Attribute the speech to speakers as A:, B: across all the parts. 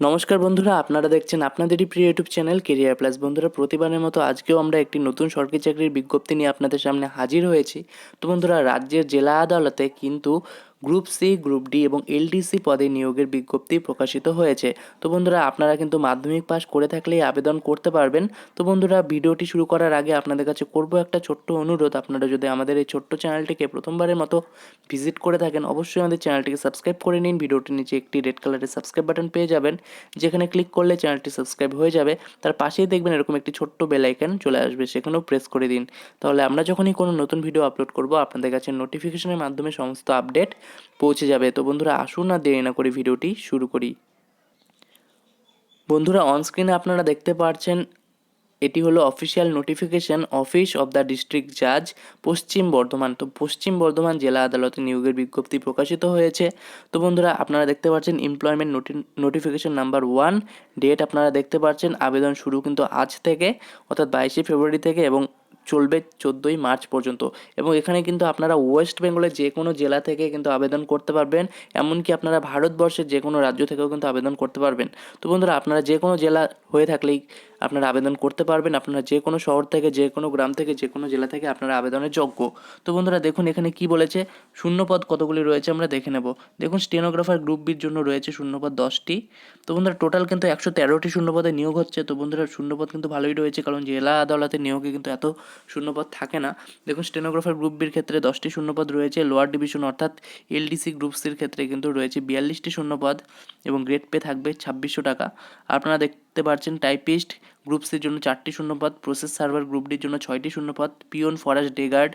A: নমস্কার বন্ধুরা, আপনারা দেখছেন আপনাদেরই প্রিয় ইউটিউব চ্যানেল কেরিয়ার প্লাস বন্ধুরা, প্রতিবারের মতো আজকেও আমরা একটি নতুন সরকারি চাকরির বিজ্ঞপ্তি নিয়ে আপনাদের সামনে হাজির হয়েছি। তো বন্ধুরা, রাজ্যের জেলা আদালতে কিন্তু গ্রুপ সি, গ্রুপ ডি এবং এলডিসি পদে নিয়োগের বিজ্ঞপ্তি প্রকাশিত হয়েছে। তো বন্ধুরা, আপনারা কিন্তু মাধ্যমিক পাস করে থাকলেই আবেদন করতে পারবেন। তো বন্ধুরা, ভিডিওটি শুরু করার আগে আপনাদের কাছে করব একটা ছোট্ট অনুরোধ। আপনারা যদি আমাদের এই ছোট্ট চ্যানেলটিকে প্রথমবারের মতো ভিজিট করে থাকেন, অবশ্যই আমাদের চ্যানেলটিকে সাবস্ক্রাইব করে নিন। ভিডিওটির নিচে একটি রেড কালারের সাবস্ক্রাইব বাটন পেয়ে যাবেন, যেখানে ক্লিক করলে চ্যানেলটি সাবস্ক্রাইব হয়ে যাবে। তার পাশেই দেখবেন এরকম একটি ছোট্ট বেল আইকন চলে আসবে, সেখানেও প্রেস করে দিন। তাহলে আমরা যখনই কোনো নতুন ভিডিও আপলোড করব, আপনাদের কাছে নোটিফিকেশনের মাধ্যমে সমস্ত আপডেট পৌঁছে যাবে। তো বন্ধুরা, আসুন না দেরি না করে ভিডিওটি শুরু করি। বন্ধুরা অনস্ক্রিনে আপনারা দেখতে পাচ্ছেন এটি হলো official notification office of the district জাজ পশ্চিম বর্ধমান। তো পশ্চিম বর্ধমান জেলা আদালতে নিয়োগের বিজ্ঞপ্তি প্রকাশিত হয়েছে। তো বন্ধুরা, আপনারা দেখতে পাচ্ছেন employment notification number one date আপনারা দেখতে পাচ্ছেন, আবেদন শুরু কিন্তু আজ থেকে, অর্থাৎ বাইশে ফেব্রুয়ারি থেকে এবং চলবে চোদ্দোই মার্চ পর্যন্ত। এবং এখানে কিন্তু আপনারা ওয়েস্ট বেঙ্গলের যে কোনো জেলা থেকে কিন্তু আবেদন করতে পারবেন, এমনকি আপনারা ভারতবর্ষের যে কোনো রাজ্য থেকেও কিন্তু আবেদন করতে পারবেন। তো বন্ধুরা, আপনারা যে কোনো জেলা হয়ে থাকলেই আপনারা আবেদন করতে পারবেন। আপনারা যে কোনো শহর থেকে, যে কোনো গ্রাম থেকে, যে কোনো জেলা থেকে আপনারা আবেদনের যোগ্য। তো বন্ধুরা, দেখুন এখানে কি বলেছে? শূন্যপদ কতগুলি রয়েছে আমরা দেখে নেব। দেখুন স্টেনোগ্রাফার গ্রুপ বির জন্য রয়েছে শূন্যপদ দশটি। তো বন্ধুরা টোটাল কিন্তু একশো তেরোটি শূন্যপদে নিয়োগ হচ্ছে। তো বন্ধুরা, শূন্যপদ কিন্তু ভালোই রয়েছে, কারণ জেলা আদালতের নিয়োগে কিন্তু এত শূন্যপদ থাকে না। দেখুন স্টেনোগ্রাফার গ্রুপ বির ক্ষেত্রে দশটি শূন্যপদ রয়েছে। লোয়ার ডিভিশন অর্থাৎ এলডিসি গ্রুপ সির ক্ষেত্রে কিন্তু রয়েছে বিয়াল্লিশটি শূন্যপদ এবং গ্রেড পে থাকবে ছাব্বিশশো টাকা। আপনারা দেখতে পারছেন টাইপিস্ট গ্রুপসের জন্য চারটি শূন্যপদ, প্রসেস সার্ভার গ্রুপটির জন্য ছয়টি শূন্যপদ, peon forest day guard,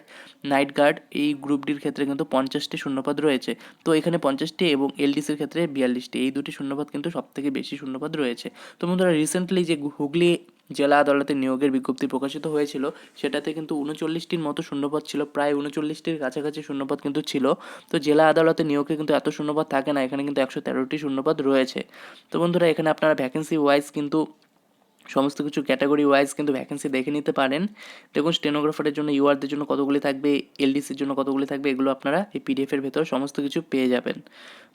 A: night guard, এই গ্রুপটির ক্ষেত্রে কিন্তু পঞ্চাশটি শূন্যপদ রয়েছে। তো এখানে পঞ্চাশটি এবং এলডিসির ক্ষেত্রে বিয়াল্লিশটি, এই দুটি শূন্যপদ কিন্তু সবথেকে বেশি শূন্যপদ রয়েছে। তো বন্ধুরা রিসেন্টলি যে হুগলি জেলা আদালতে নিয়োগের বিজ্ঞপ্তি প্রকাশিত হয়েছিল, সেটাতে কিন্তু উনচল্লিশটির মতো শূন্যপদ ছিল, প্রায় উনচল্লিশটির কাছাকাছি শূন্যপদ কিন্তু ছিল। তো জেলা আদালতে নিয়োগে কিন্তু এত শূন্যপদ থাকে না, এখানে কিন্তু একশো তেরোটি শূন্যপদ রয়েছে। তো বন্ধুরা, এখানে আপনারা ভ্যাকেন্সি ওয়াইজ কিন্তু সমস্ত কিছু ক্যাটাগরি ওয়াইজ কিন্তু ভ্যাকেন্সি দেখে নিতে পারেন। দেখুন স্টেনোগ্রাফারের জন্য ইউআরদের জন্য কতগুলি থাকবে এলডিসির জন্য কতগুলি থাকবে, এগুলো আপনারা এই পিডিএফের ভেতর সমস্ত কিছু পেয়ে যাবেন।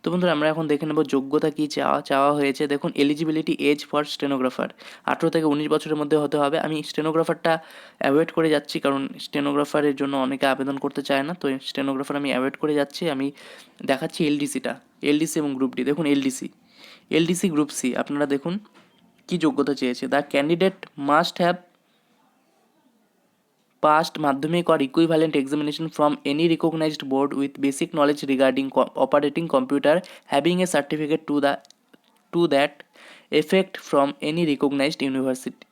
A: তো বন্ধুরা, আমরা এখন দেখে নেব যোগ্যতা কী চাওয়া চাওয়া হয়েছে। দেখুন এলিজিবিলিটি এজ ফর স্টেনোগ্রাফার আঠেরো থেকে উনিশ বছরের মধ্যে হতে হবে। আমি স্টেনোগ্রাফারটা অ্যাভয়েড করে যাচ্ছি কারণ স্টেনোগ্রাফারের জন্য অনেকে আবেদন করতে চায় না। তো স্টেনোগ্রাফার আমি অ্যাভয়েড করে যাচ্ছি। আমি দেখাচ্ছি এলডিসিটা এলডিসি এবং গ্রুপ ডি দেখুন এলডিসি এলডিসি গ্রুপ সি আপনারা দেখুন কি যোগ্যতা চেয়েছে? The candidate must have passed Madhyamik or equivalent examination from any recognised board with basic knowledge regarding operating computer having a certificate to the to that effect from any recognised university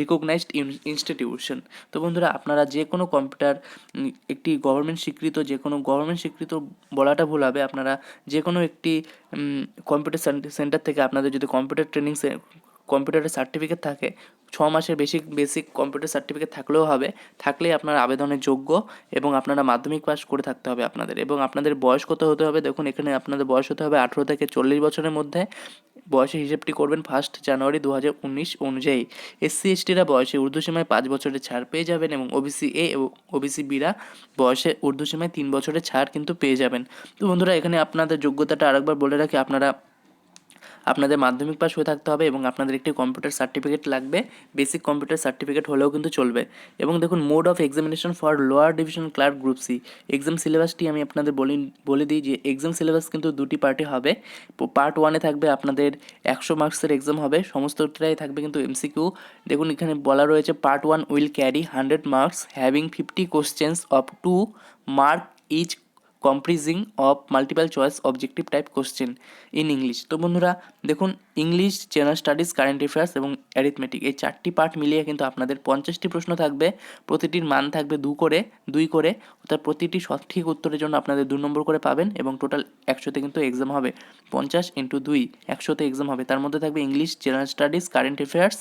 A: recognised institution তো বন্ধুরা, আপনারা যে কোনো computer একটি government স্বীকৃত, যে কোনো government স্বীকৃত বলাটা ভুল হবে। আপনারা যে কোনো একটি কম্পিউটার সেন্টার থেকে আপনাদের যদি কম্পিউটার ট্রেনিং কম্পিউটারের সার্টিফিকেট থাকে ছ মাসের বেসিক বেসিক কম্পিউটার সার্টিফিকেট থাকলেও হবে, থাকলেই আপনার আবেদনের যোগ্য এবং আপনারা মাধ্যমিক পাস করে থাকতে হবে আপনাদের এবং আপনাদের বয়স কত হতে হবে? দেখুন, এখানে আপনাদের বয়স হতে হবে আঠেরো থেকে চল্লিশ বছরের মধ্যে। বয়সের হিসেবটি করবেন ফার্স্ট জানুয়ারি দু হাজার উনিশ অনুযায়ী। এসসি এসটিরা বয়সে ঊর্ধ্বসীমায় পাঁচ বছরের ছাড় পেয়ে যাবেন এবং ওবিসি এ এবং ওবিসি বিরা বয়সে ঊর্ধ্বসীমায় তিন বছরের ছাড় কিন্তু পেয়ে যাবেন। তো বন্ধুরা, এখানে আপনাদের যোগ্যতাটা আরেকবার বলে রাখি, আপনারা আপনাদের মাধ্যমিক পাস হয়ে থাকতে হবে এবং আপনাদের একটি কম্পিউটার সার্টিফিকেট লাগবে। বেসিক কম্পিউটার সার্টিফিকেট হলেও কিন্তু চলবে। এবং দেখুন mode of examination for lower division clerk group C exam সিলেবাসটি আমি আপনাদের বলি, বলে দিই যে এক্সাম সিলেবাস কিন্তু দুটি পার্টে হবে। পার্ট ওয়ানে থাকবে আপনাদের একশো মার্কসের এক্সাম হবে। সমস্তটাই থাকবে কিন্তু এমসিকিউ দেখুন, এখানে বলা রয়েছে part one will carry hundred marks having fifty questions of two mark each comprising of multiple choice objective type question in English তো বন্ধুরা, দেখুন English general studies current affairs এবং অ্যারিথমেটিক এই চারটি পার্ট মিলিয়ে কিন্তু আপনাদের পঞ্চাশটি প্রশ্ন থাকবে। প্রতিটির মান থাকবে দু করে, দুই করে, অর্থাৎ প্রতিটি সঠিক উত্তরের জন্য আপনাদের দু নম্বর করে পাবেন এবং টোটাল একশোতে কিন্তু এক্সাম হবে। পঞ্চাশ ইন্টু দুই, একশোতে এক্সাম হবে। তার মধ্যে থাকবে English general studies current affairs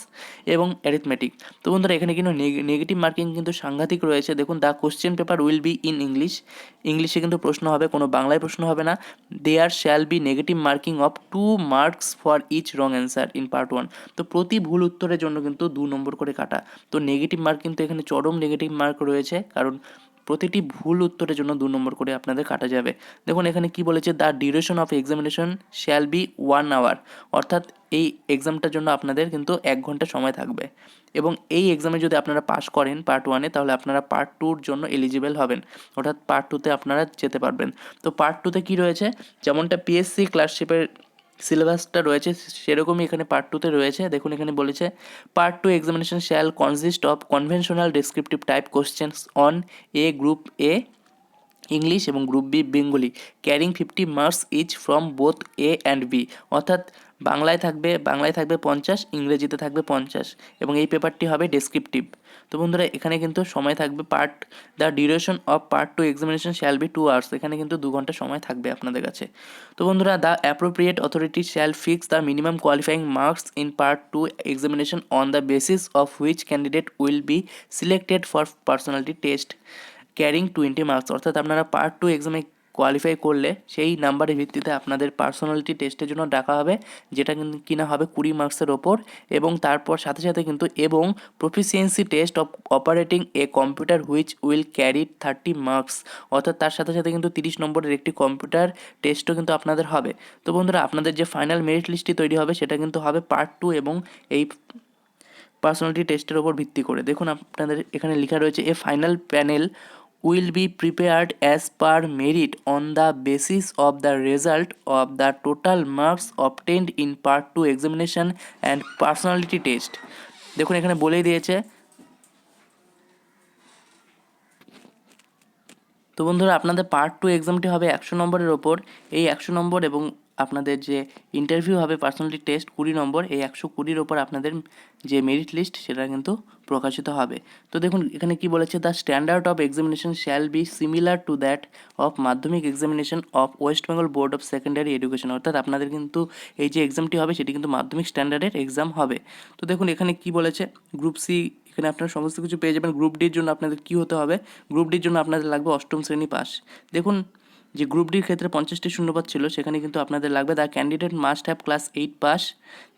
A: এবং অ্যারিথমেটিক তো বন্ধুরা, এখানে কিন্তু নেগেটিভ মার্কিং কিন্তু সাংঘাতিক রয়েছে। দেখুন the question paper will be in English ইংলিশে কিন্তু প্রশ্ন হবে, কোনো বাংলায় প্রশ্ন হবে না। There shall be negative marking of two marks for each wrong answer in part one তো প্রতি ভুল উত্তরের জন্য কিন্তু দু নম্বর করে কাটা। তো নেগেটিভ মার্ক কিন্তু এখানে চরম নেগেটিভ মার্ক রয়েছে, কারণ প্রতিটি ভুল উত্তরের জন্য দু নম্বর করে আপনাদের কাটা যাবে। দেখুন, এখানে কি বলেছে? The duration of examination shall be one hour অর্থাৎ এই এক্সামটার জন্য আপনাদের কিন্তু এক ঘণ্টা সময় থাকবে। এবং এই এক্সামে যদি আপনারা পাশ করেন পার্ট ওয়ানে তাহলে আপনারা পার্ট টুর জন্য এলিজিবল হবেন। অর্থাৎ পার্ট টুতে আপনারা যেতে পারবেন। তো পার্ট টুতে কী রয়েছে? যেমনটা পিএসসি ক্লাসশিপের সিলেবাসটা রয়েছে, সেরকমই এখানে পার্ট টুতে রয়েছে। দেখুন, এখানে বলেছে part two examination shall consist of conventional descriptive type questions on a group A English এবং group B Bengali carrying fifty marks each from both A and B অর্থাৎ বাংলায় থাকবে বাংলায় থাকবে পঞ্চাশ, ইংরেজিতে থাকবে পঞ্চাশ এবং এই পেপারটি হবে ডেসক্রিপটিভ তো বন্ধুরা, এখানে কিন্তু সময় থাকবে part the duration of part two examination shall be two hours এখানে কিন্তু দু ঘণ্টা সময় থাকবে আপনাদের কাছে। তো বন্ধুরা the appropriate authority shall fix the minimum qualifying marks in part two examination on the basis of which candidate will be selected for personality test carrying twenty marks অর্থাৎ আপনারা পার্ট টু এক্সামে কোয়ালিফাই করলে সেই নাম্বারের ভিত্তিতে আপনাদের personality টেস্টের জন্য ডাকা হবে, যেটা কিনা হবে কুড়ি মার্কসের ওপর এবং তারপর সাথে সাথে কিন্তু এবং proficiency test of operating a computer which will carry thirty marks অর্থাৎ তার সাথে সাথে কিন্তু তিরিশ নম্বরের একটি কম্পিউটার টেস্টও কিন্তু আপনাদের হবে। তো বন্ধুরা, আপনাদের যে ফাইনাল মেরিট লিস্টটি তৈরি হবে, সেটা কিন্তু হবে পার্ট টু এবং এই পার্সোনালিটি টেস্টের ওপর ভিত্তি করে। দেখুন, আপনাদের এখানে লেখা রয়েছে a final panel will be prepared as per merit on the basis of the result of the total marks obtained in part two examination and personality test দেখুন, এখানে বলেই দিয়েছে। তো বন্ধুরা, আপনাদের পার্ট টু এক্সামটি হবে একশো নম্বরের ওপর। এই একশো নম্বর এবং আপনাদের যে ইন্টারভিউ হবে পার্সোনালিটি টেস্ট কুড়ি নম্বর, এই একশো কুড়ির ওপর আপনাদের যে মেরিট লিস্ট সেটা কিন্তু প্রকাশিত হবে। তো দেখুন, এখানে কি বলেছে? The standard of examination shall be similar to that of Madhyamik examination of West Bengal board of secondary education অর্থাৎ আপনাদের কিন্তু এই যে এক্সামটি হবে, সেটি কিন্তু মাধ্যমিক স্ট্যান্ডার্ডের এক্সাম হবে। তো দেখুন, এখানে কি বলেছে? গ্রুপ সি এখানে আপনারা সমস্ত কিছু পেয়ে যাবেন। গ্রুপ ডির জন্য আপনাদের কী হতে হবে? গ্রুপ ডির জন্য আপনাদের লাগবে অষ্টম শ্রেণি পাস দেখুন যে গ্রুপ ডির ক্ষেত্রে পঞ্চাশটি শূন্যপদ ছিল, সেখানে কিন্তু আপনাদের লাগবে the candidate must have class eight pass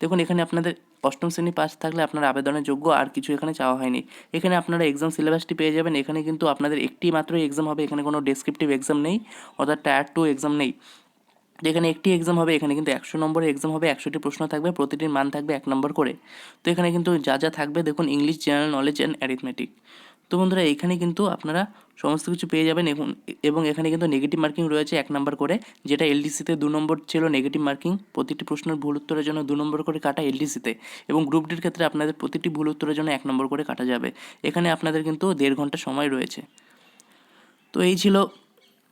A: দেখুন, এখানে আপনাদের অষ্টম শ্রেণি পাস থাকলে আপনার আবেদনের যোগ্য আর কিছু এখানে চাওয়া হয়নি। এখানে আপনারা এক্সাম সিলেবাসটি পেয়ে যাবেন। এখানে কিন্তু আপনাদের একটি মাত্রই এক্সাম হবে। এখানে কোনো ডেসক্রিপটিভ এক্সাম নেই, অর্থাৎ টায়ার টু এক্সাম নেই। যেখানে একটি এক্সাম হবে, এখানে কিন্তু একশো নম্বরের এক্সাম হবে, একশোটি প্রশ্ন থাকবে, প্রতিটির মান থাকবে এক নম্বর করে। তো এখানে কিন্তু যা যা থাকবে, দেখুন English general knowledge and arithmetic তো বন্ধুরা, এখানে কিন্তু আপনারা সমস্ত কিছু পেয়ে যাবেন এবং এবং এখানে কিন্তু নেগেটিভ মার্কিং রয়েছে এক নম্বর করে, যেটা এলডিসিতে দু নম্বর ছিল নেগেটিভ মার্কিং প্রতিটি প্রশ্নের ভুল উত্তরের জন্য দু নম্বর করে কাটা এলডিসিতে এবং গ্রুপ ডির ক্ষেত্রে আপনাদের প্রতিটি ভুল উত্তরের জন্য এক নম্বর করে কাটা যাবে। এখানে আপনাদের কিন্তু দেড় ঘণ্টা সময় রয়েছে। তো এই ছিল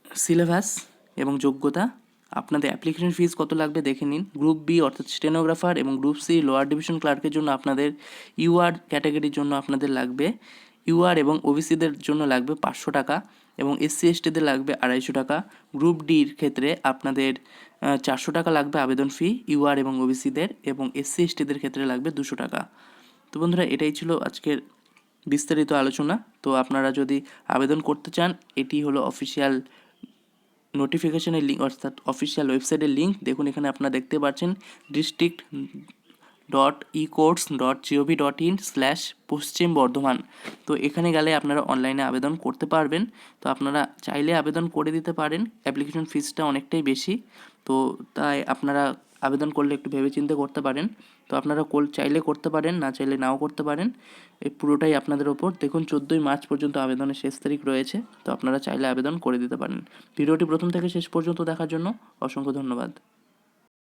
A: সিলেবাস এবং যোগ্যতা। আপনাদের অ্যাপ্লিকেশন ফিস কত লাগবে দেখে নিন। গ্রুপ বি অর্থাৎ স্টেনোগ্রাফার এবং গ্রুপ সি লোয়ার ডিভিশন ক্লার্কের জন্য আপনাদের ইউআর ক্যাটাগরির জন্য আপনাদের লাগবে। ইউআর এবং ওবিসিদের জন্য লাগবে পাঁচশো টাকা এবং এসসি এসটিদের লাগবে আড়াইশো টাকা। গ্রুপ ডির ক্ষেত্রে আপনাদের চারশো টাকা লাগবে আবেদন ফি ইউআর এবং ওবিসিদের এবং এসসি এসটিদের ক্ষেত্রে লাগবে দুশো টাকা। তো বন্ধুরা, এটাই ছিল আজকের বিস্তারিত আলোচনা। তো আপনারা যদি আবেদন করতে চান, এটি হলো অফিসিয়াল নোটিফিকেশনের লিঙ্ক, অর্থাৎ অফিসিয়াল ওয়েবসাইটের লিঙ্ক। দেখুন, এখানে আপনারা দেখতে পাচ্ছেন district dot e courts dot GOV dot in slash Paschim Bardhaman. তো এখানে গেলে আপনারা অনলাইনে আবেদন করতে পারবেন। তো আপনারা চাইলে আবেদন করে দিতে পারেন। অ্যাপ্লিকেশন ফিসটা অনেকটাই বেশি। তো তাই আপনারা আবেদন করলে একটু ভেবেচিন্তে করতে পারেন। তো আপনারা কোল চাইলে করতে পারেন, না চাইলে নাও করতে পারেন। এই পুরোটাই আপনাদের ওপর। দেখুন, চোদ্দোই মার্চ পর্যন্ত আবেদনের শেষ তারিখ রয়েছে। তো আপনারা চাইলে আবেদন করে দিতে পারেন। ভিডিওটি প্রথম থেকে শেষ পর্যন্ত দেখার জন্য অসংখ্য ধন্যবাদ।